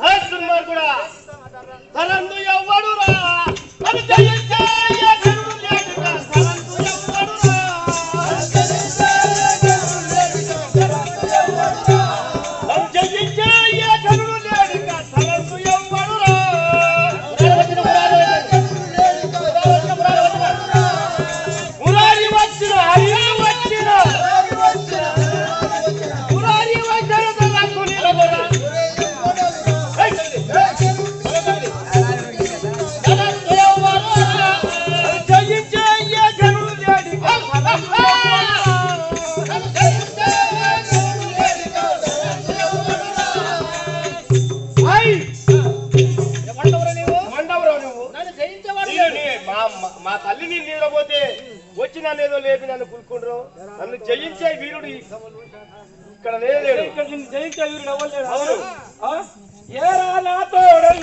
హే దుర్మార్గుడా తరందు ఎవ్వడురా నన్ను జయించే మా తల్లి నేను వచ్చి నన్ను ఏదో లేపి నన్ను కులుకుండ్రు నన్ను జయించే వీరుడు ఇక్కడ లేడు ఇక్కడ నిన్ను జయించే వీరుడు అవ్వలేడు అవును. ఏరా నా తోడై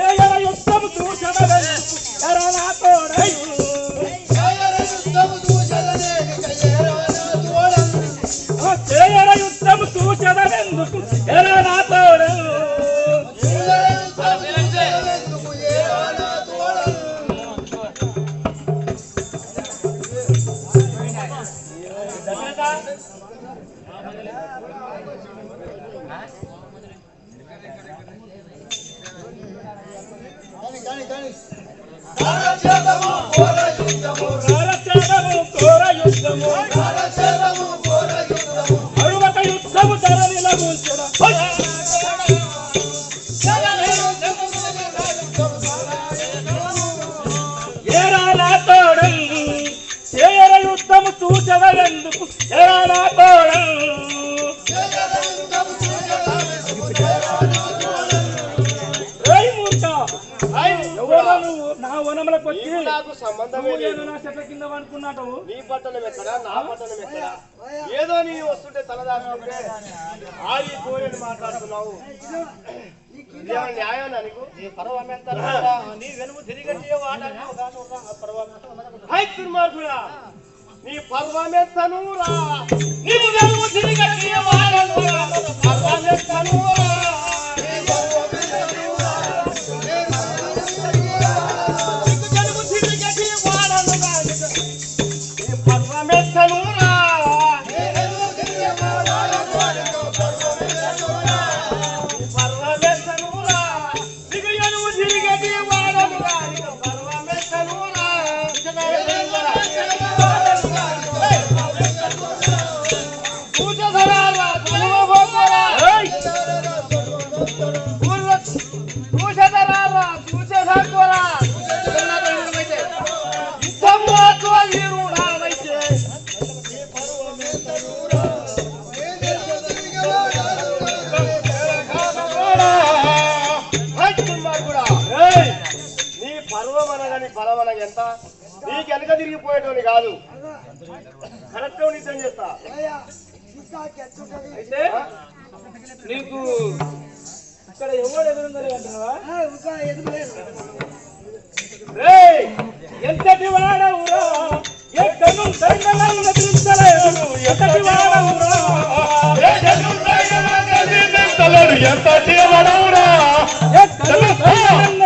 ఏరా యుద్ధము చూసడై ఎరా నా తోడై ఆ చేయర యుద్ధము చూసడెందుకు ఎరా నా తోడై కాలచేదము వనములకు వచ్చి నీకు నాకు ఏదో నా చెట్ల కింద అనుకున్నావు నీ పట్టణం ఎక్కడా? నా పట్టణం ఎక్కడా? ఏదో నీ వస్తుంటే తలదాచుకుంటే ఆగి కోరని మాట్లాడుతున్నావు. నీకు దుర్మార్గుడా నీ పర్వమెత్తను రా. నీవు వెనుక తిరిగట్టి వాడను. పర్వమెత్తను రా. నీ పర్వమెత్తను పర్వం అనగా నీ బలం అనగా ఎంత? నీకు వెనక తిరిగిపోయేటోని కాదు. కరెక్ట్ నిజం చేస్తా అయితే నీకు ఇక్కడ ఎవరు ఎదురుందని అంటున్నావా? ఎంతటి వాడవురా ఎక్కను ఎంతటి వాడవురా ఎక్కను దండలను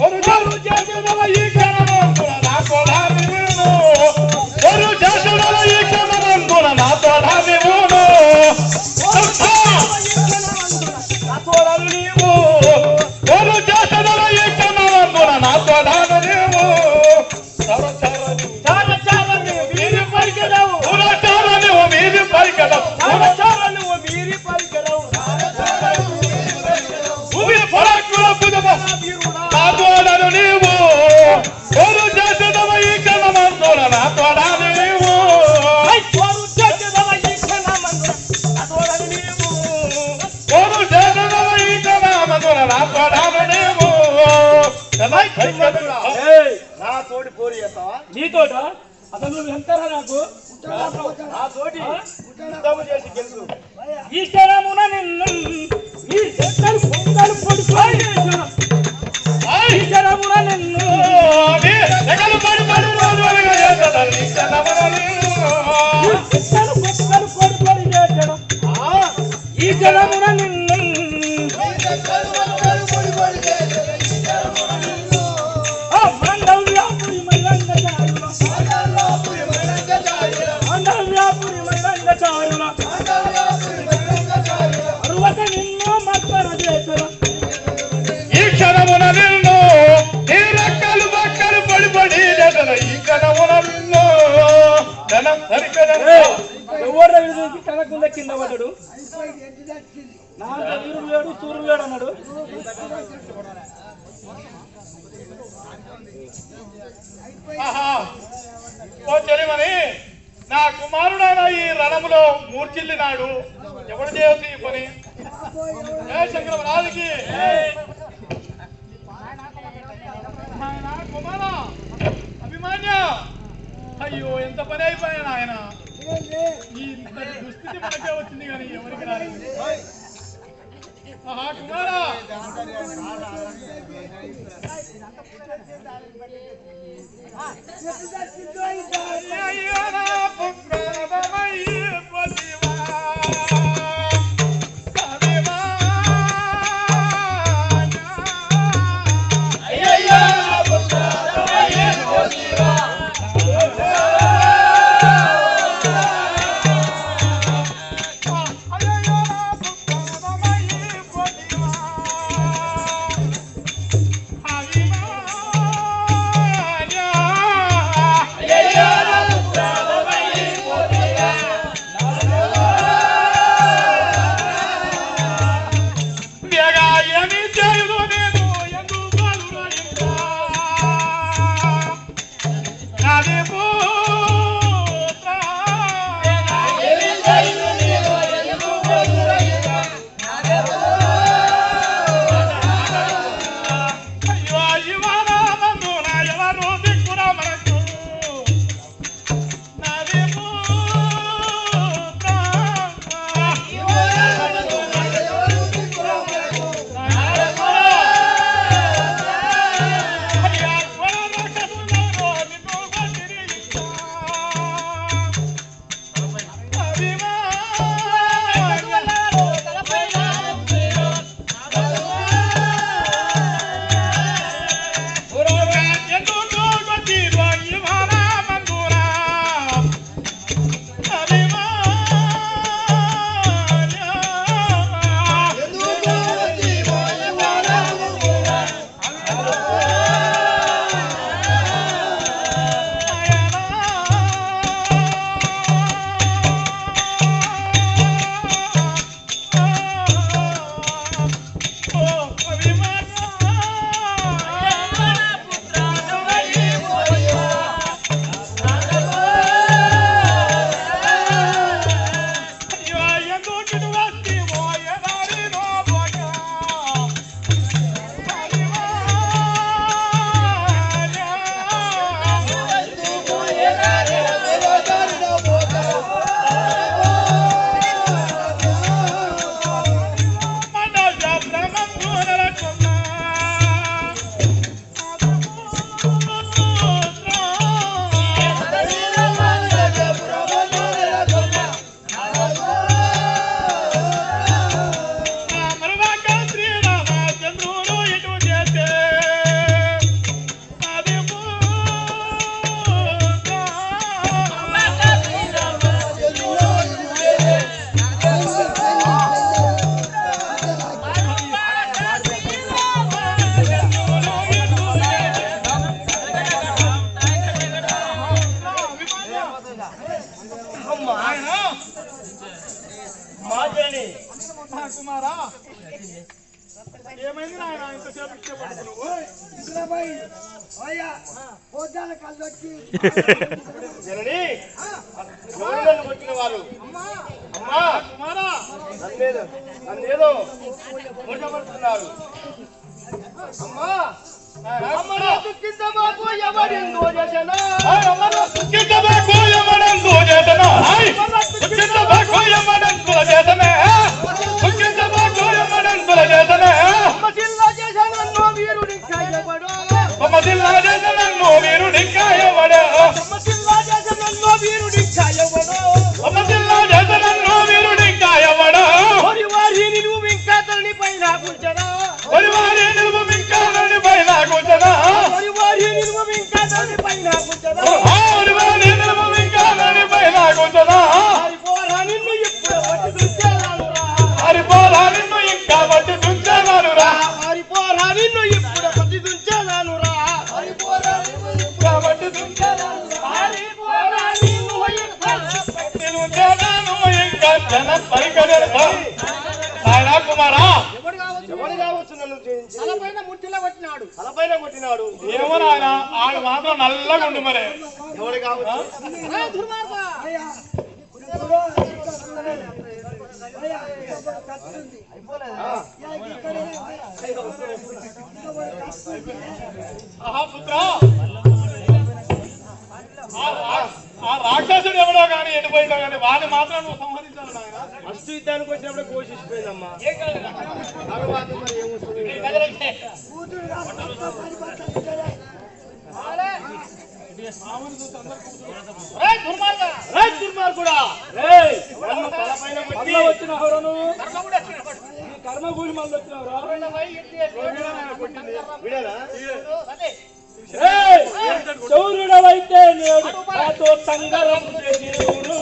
ஒரு நாள் ஜெயிக்கிறதா ஈக்கிறதா నీతో అసలు నువ్వు ఎంతరా నాకు? తోటి చేసి ఈ క్షణమున నిన్ను ఈ చెక్కలు పొంగలు పొడిపోయి ఈ క్షణమున నిన్ను ఈ చెక్కలు పొంగలు పొడిపోయి ఈ నిన్ను ఎవరు చూసి కనకుండా కింద పడ్డాడు. నా వీరుడు లేడు సూర్యుడు లేడు అన్నాడు. ఓ చెలిమని నా కుమారుడైన ఈ రణములో మూర్చిల్లినాడు ఎవడు చేయొచ్చు ఈ పని? ఏ శంకర రాజుకి కుమార! అభిమాన్య! అయ్యో ఎంత పని అయిపోయాను ఆయన ఈ దుస్థితి మనకే వచ్చింది కానీ ఎవరికి రాలేదు? ఆహా కుమారా అయ్యో! వచ్చిన వారు అమ్మా కుమారా నన్నేదో నన్నేదో మోసపడుతున్నారు అమ్మా అమ్మా చెమ్మటిల్లా చేసిన నన్ను వీరుడి కాయవడా చెమ్మటిల్లా చేసిన నన్ను వీరుడి కాయవడా చెమ్మటిల్లా చేసిన నన్ను వీరుడి కాయవడా వారి వారి నువ్వు ఇంకా తల్లి పైన కూర్చడా వారి వారి నువ్వు జన పరిగణన నాయనా కావచ్చు నన్ను జయించి తలపైన కొట్టినాడు. తలపైన కొట్టినాడు. ఏమో నాయన మాత్రం నల్లగా మరి. ఆ రాక్షసుడు ఎవడో కానీ ఎండిపోయిందో కానీ వాడిని మాత్రం సంహరించాలి ఫస్ట్ యుద్ధానికి వచ్చినప్పుడు ఘోషించిపోయిందమ్మా తర్వాత మళ్ళీ వచ్చినారు సంగరం దేవుడు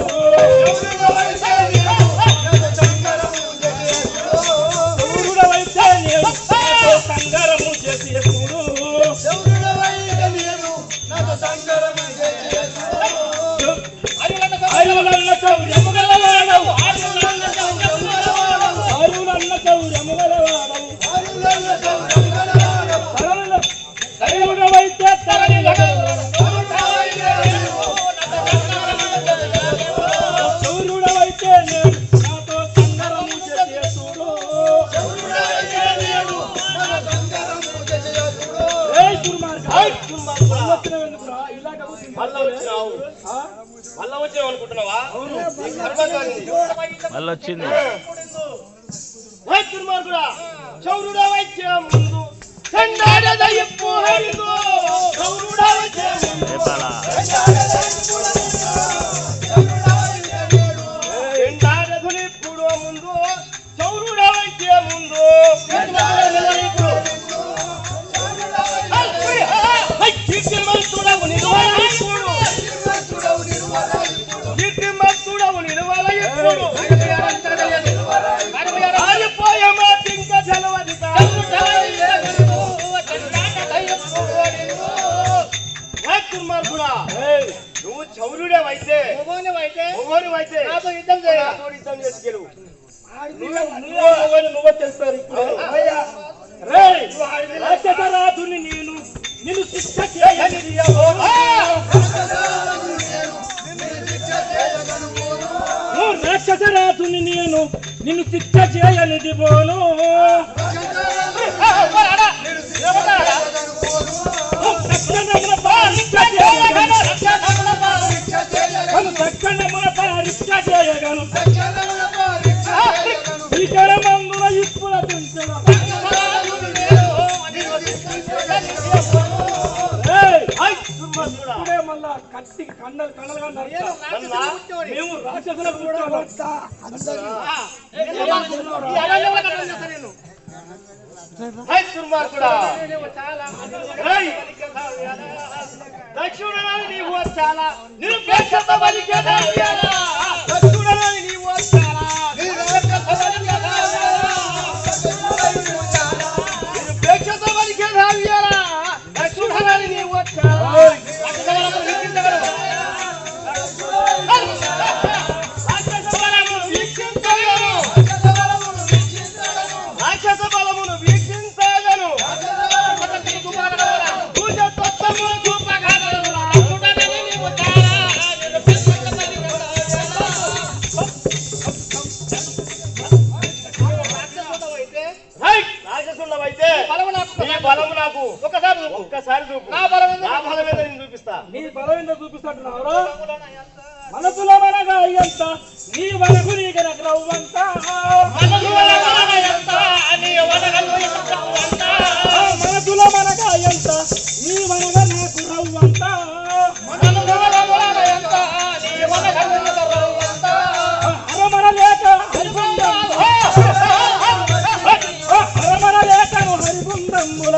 చేయనిది పోను కన్నలు కన్నలుగా మేము రాక్షసులకు పుట్టాము దక్షిణ నీవు చాలా నిరుపేక్షత బలికేదా దక్షిణ నీవు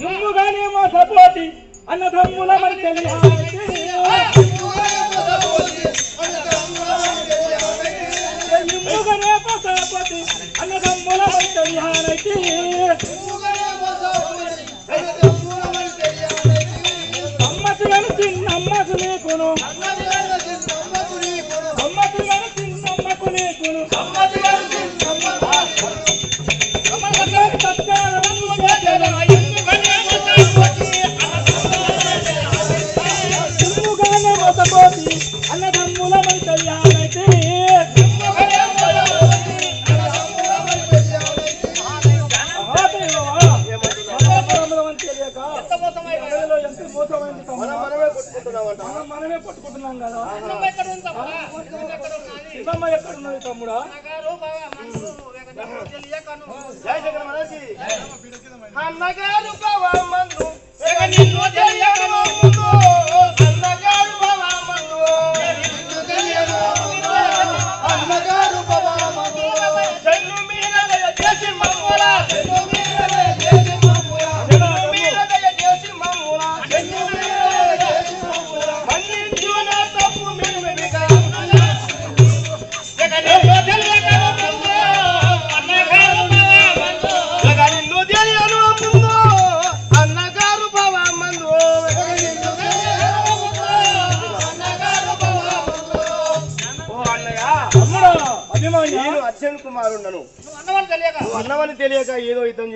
నిమ్ముగానే మా సపోతి అన్న తమ్ముల మరి నిమ్ముగానే మా సపోతి అన్న తమ్ముల మరి తెలియాలి మనమే పట్టుకుంటున్నాం కదా అమ్మ ఎక్కడ ఉన్నది తమ్ముడా అన్నగారు బావా మందు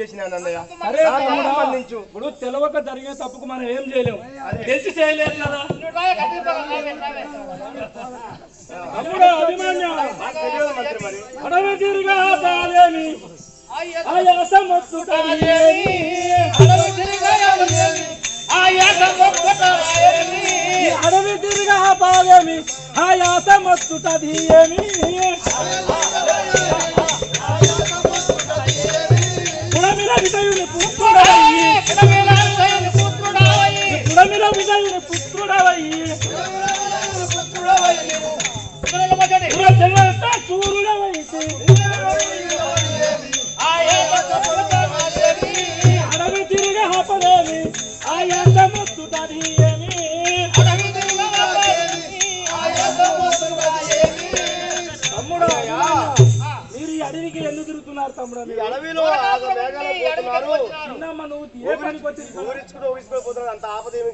చేసినాను అన్నయ్య. ఇప్పుడు తెలవక జరిగే తప్పుకు మనం ఏం చేయలేము తెలిసి చేయలేదు కదా? అప్పుడు అభిమాన్య. అడవి తిరిగా తాలేమి అడవి తిరిగా పాలేమి ఏమి? Ekburul Aleyhisselam. మీదికి ఎందుకు అంత ఆపద ఏమి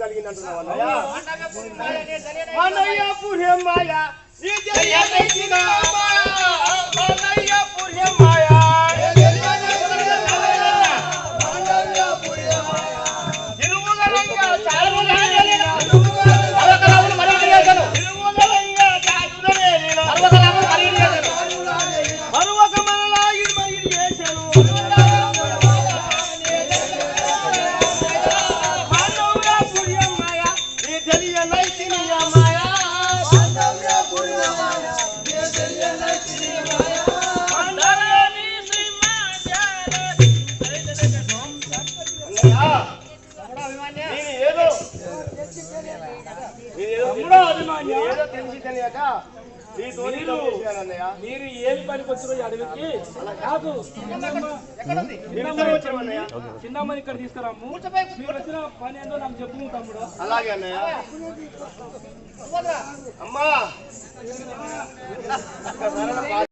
చిన్నమ్మని ఇక్కడ తీసుకురాము మీరు వచ్చిన పని ఏందో నాకు చెప్పు తమ్ముడు. అలాగే అమ్మా.